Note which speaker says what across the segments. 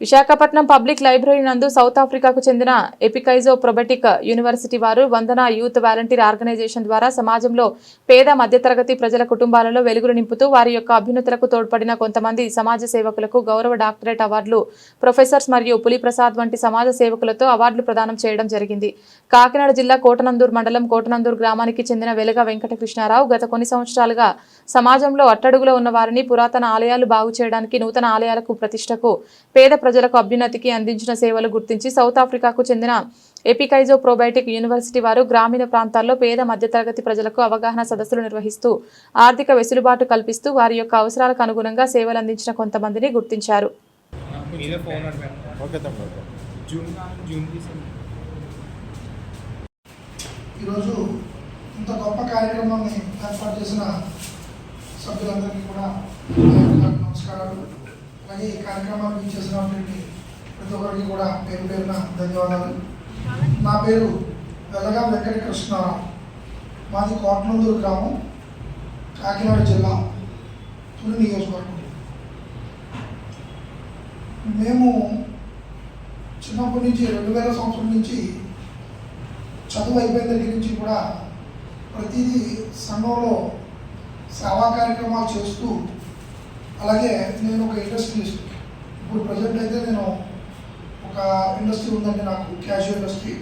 Speaker 1: Visakhapatnam public library నందు south ఆఫ్రికాకు చెందిన ఎపికైజో ప్రొబెటిక్ యూనివర్సిటీ వారు వందన యూత్ వాలంటీర్ ఆర్గనైజేషన్ ద్వారా సమాజంలో పేద మధ్యతరగతి ప్రజల కుటుంబాలలో వెలుగులు నింపుతూ వారి యొక్క అభ్యున్నతులకు తోడ్పడిన కొంతమంది సమాజ సేవకులకు గౌరవ డాక్టరేట్ అవార్డులు ప్రొఫెసర్స్ మరియు పులిప్రసాద్ వంటి సమాజ సేవకులతో అవార్డులు ప్రదానం చేయడం జరిగింది. కాకినాడ జిల్లా కోటనందూర్ మండలం కోటనందూర్ గ్రామానికి చెందిన వెలగ వెంకటకృష్ణారావు గత కొన్ని సంవత్సరాలుగా సమాజంలో అట్టడుగులో ఉన్న వారిని పురాతన ఆలయాలు బాగు చేయడానికి నూతన ఆలయాలకు ప్రతిష్టకు పేద ప్రజలకు అభ్యున్నతికి అందించిన సేవలు గుర్తించి సౌత్ ఆఫ్రికాకు చెందిన ఎపికైజో ప్రోబయోటిక్ యూనివర్సిటీ వారు గ్రామీణ ప్రాంతాల్లో పేద మధ్యతరగతి ప్రజలకు అవగాహన సదస్సులు నిర్వహిస్తూ ఆర్థిక వెసులుబాటు కల్పిస్తూ వారి యొక్క అవసరాలకు అనుగుణంగా సేవలు అందించిన కొంతమందిని గుర్తించారు.
Speaker 2: ఈరోజు ఇంత గొప్ప కార్యక్రమాన్ని ఏర్పాటు చేసిన సభ్యులందరికీ కూడా అలాగే ఈ కార్యక్రమాన్ని చేసినటువంటి ప్రతి ఒక్కరికి కూడా పేరు పేరున ధన్యవాదాలు. నా పేరు వెల్లగా వెంకట కృష్ణారావు. మాది కోటనందూరు గ్రామం కాకినాడ జిల్లా తుని నియోజకవర్గం. మేము చిన్నప్పటి నుంచి రెండు వేల సంవత్సరం నుంచి చదువు అయిపోయిన దగ్గర నుంచి కూడా ప్రతిదీ సంఘంలో సేవా కార్యక్రమాలు చేస్తూ అలాగే నేను ఒక ఇండస్ట్రియలిస్ట్ ఇప్పుడు ప్రజెంట్ అయితే నేను ఒక ఇండస్ట్రీ ఉందండి నాకు క్యాష్ ఇండస్ట్రీ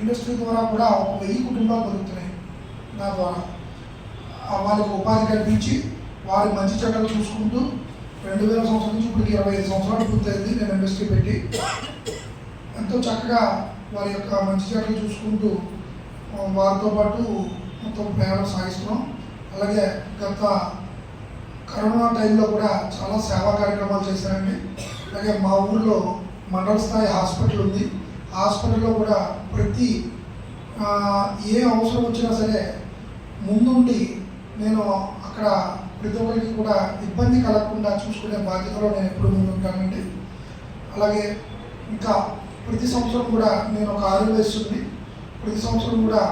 Speaker 2: ఇండస్ట్రీ ద్వారా కూడా ఒక వెయ్యి కుటుంబాలు బతుకుతున్నాయి నా ద్వారా. వాళ్ళకి ఉపాధి కల్పించి వారి మంచి చెడ్డలు చూసుకుంటూ రెండు వేల సంవత్సరం నుంచి ఇప్పుడు ఇరవై ఐదు సంవత్సరాలు పూర్తయింది నేను ఇండస్ట్రీ పెట్టి. ఎంతో చక్కగా వారి యొక్క మంచి చెడ్డలు చూసుకుంటూ వారితో పాటు మొత్తం ప్రయాణం సాగిస్తున్నాం. అలాగే గత కరోనా టైంలో కూడా చాలా సేవా కార్యక్రమాలు చేశారండి. అలాగే మా ఊళ్ళో మండల స్థాయి హాస్పిటల్ ఉంది. హాస్పిటల్లో కూడా ప్రతి ఏ అవసరం వచ్చినా సరే ముందుండి నేను అక్కడ ప్రతి ఒక్కరికి కూడా ఇబ్బంది కలగకుండా చూసుకునే బాధ్యతలో నేను ఎప్పుడు ముందుంటానండి. అలాగే ఇంకా ప్రతి సంవత్సరం కూడా నేను ఒక ఆరోగ్యస్తుంది ప్రతి సంవత్సరం కూడా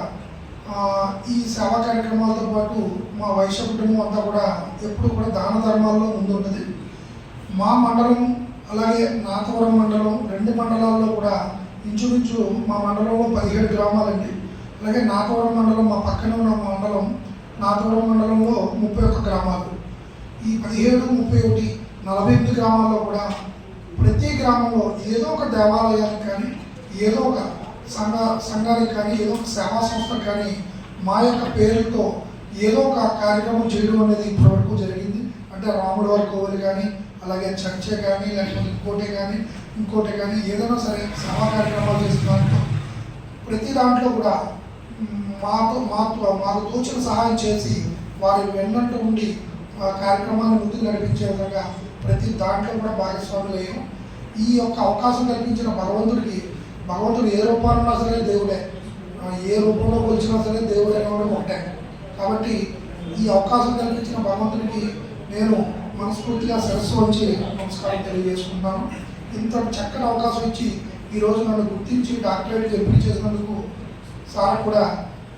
Speaker 2: ఈ సేవా కార్యక్రమాలతో పాటు మా వైశ్య కుటుంబం అంతా కూడా ఎప్పుడు కూడా దాన ధర్మాల్లో ముందుంటుంది. మా మండలం అలాగే నాతవరం మండలం రెండు మండలాల్లో కూడా ఇంచుమించు మా మండలంలో పదిహేడు గ్రామాలండి. అలాగే నాతవరం మండలం మా పక్కన ఉన్న మండలం నాతవరం మండలంలో ముప్పై ఒక్క గ్రామాలు. ఈ పదిహేడు ముప్పై ఒకటి నలభై ఎనిమిది గ్రామాల్లో కూడా ప్రతి గ్రామంలో ఏదో ఒక దేవాలయానికి కానీ ఏదో ఒక సంఘ సంఘానికి కానీ ఏదో ఒక సేవా సంస్థకు కానీ మా యొక్క పేరుతో ఏదో ఒక కార్యక్రమం చేయడం అనేది ఇప్పటివరకు జరిగింది. అంటే రాముడు వారి కోవలు కానీ అలాగే చర్చే కానీ లేకపోతే ఇంకోటే కానీ ఇంకోటే కానీ ఏదైనా సరే సేవా కార్యక్రమాలు చేసిన దాంట్లో ప్రతి దాంట్లో కూడా మాతో మాతో మాకు తోచిన సహాయం చేసి వారి వెన్నట్టు ఉండి ఆ కార్యక్రమాన్ని ముందుకు నడిపించే విధంగా ప్రతి దాంట్లో కూడా భాగస్వాములు అయ్యాం ఈ యొక్క అవకాశం కల్పించిన భగవంతుడికి భగవంతుడు ఏ రూపాన్ని ఉన్నా సరే దేవుడే. ఏ రూపంలో కొలిచినా సరే దేవుడు అనేవాడు ఒకటే. కాబట్టి ఈ అవకాశం కల్పించిన భగవంతునికి నేను మనస్ఫూర్తిగా సరస్సు వచ్చి నమస్కారం తెలియజేసుకుంటాను ఇంత చక్కటి అవకాశం ఇచ్చి ఈరోజు నన్ను గుర్తించి డాక్టరేట్ ఎంపిక చేసినందుకు సార్ కూడా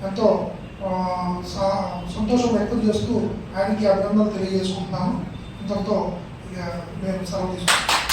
Speaker 2: ఎంతో సా- సంతోషం వ్యక్తం చేస్తూ ఆయనకి అభినందనలు తెలియజేసుకుంటున్నాను. ఇంతటితో ఇక నేను సెలవు తీసుకుంటాను